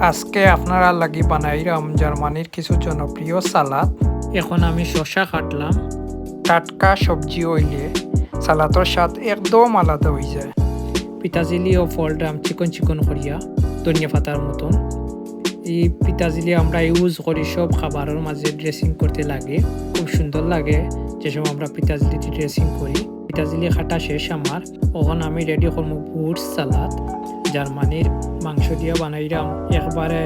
আজকে আপনারা লাগি বানাইরাম জার্মানির কিছু জনপ্রিয় সালাদ। এখন আমি শসা কাটলাম। টাটকা সবজি হইলে সালাদর স্বাদ একদম আলাদা হয়ে যায়। পিতাজিলি ও ফলডাম চিকন চিকন করিয়া ধনিয়া পাতার মতন। এই পিতাজিলি আমরা ইউজ করি সব খাবারের মাঝে ড্রেসিং করতে লাগে। খুব সুন্দর লাগে যেসব আমরা পিতাজিলিতে ড্রেসিং করি। পিতাজিলি খাটা শেষ আমার। ওখানে আমি রেডি করব বুট সালাদ। জার্মানির মাংস দিয়া বানাইলাম একবারে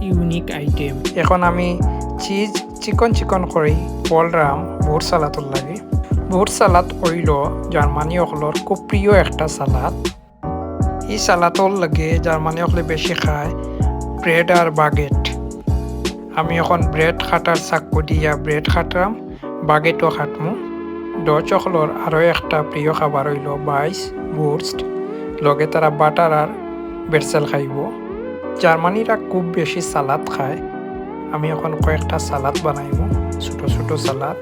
ইউনিক আইটেম এখন আমি চিজ চিকন চিকন করে বলরাম বুট সালাদর লাগে। বুট সালাদ হইল জার্মানি অকলর খুব প্রিয় একটা সালাদ এই সালাদর লাগে জার্মানি অকলে বেশি খায় ব্রেড আর বাগেট আমি এখন ব্রেড খাটার চাকু দিয়া ব্রেড খাটাম বাগেটও খাটমু। ডচ অকলর আরও একটা প্রিয় খাবার হইল বাইস বুটস্ট লগে তারা বাটার আর বেরসেল খাইব। জার্মানিরা খুব বেশি সালাদ খায়। আমি এখন কয়েকটা সালাদ বানাইব, ছোট ছোট সালাদ।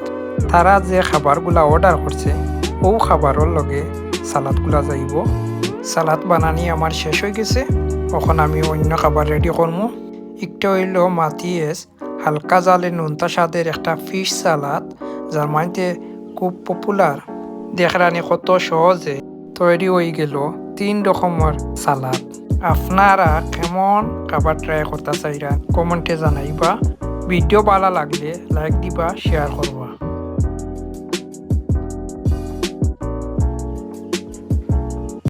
তারা যে খাবারগুলা অর্ডার করছে, ও খাবারের লগে সালাদগুলা যাইব। সালাদ বানানি আমার শেষ হয়ে গেছে। এখন আমি অন্য খাবার রেডি করব একটা হইল মাতিয়েস হালকা জালে নুনতা স্বাদের একটা ফিশ সালাদ। জার্মানিতে খুব পপুলার দেখরানি কত সহজে তৈরি হয়ে গেল। তিন রকমের সালাদ আপনারা কেমন খাবার ট্রাই করতে চাইরা কমেন্টে জানাইবা। ভিডিও ভালো লাগলে লাইক দিবা শেয়ার করবা।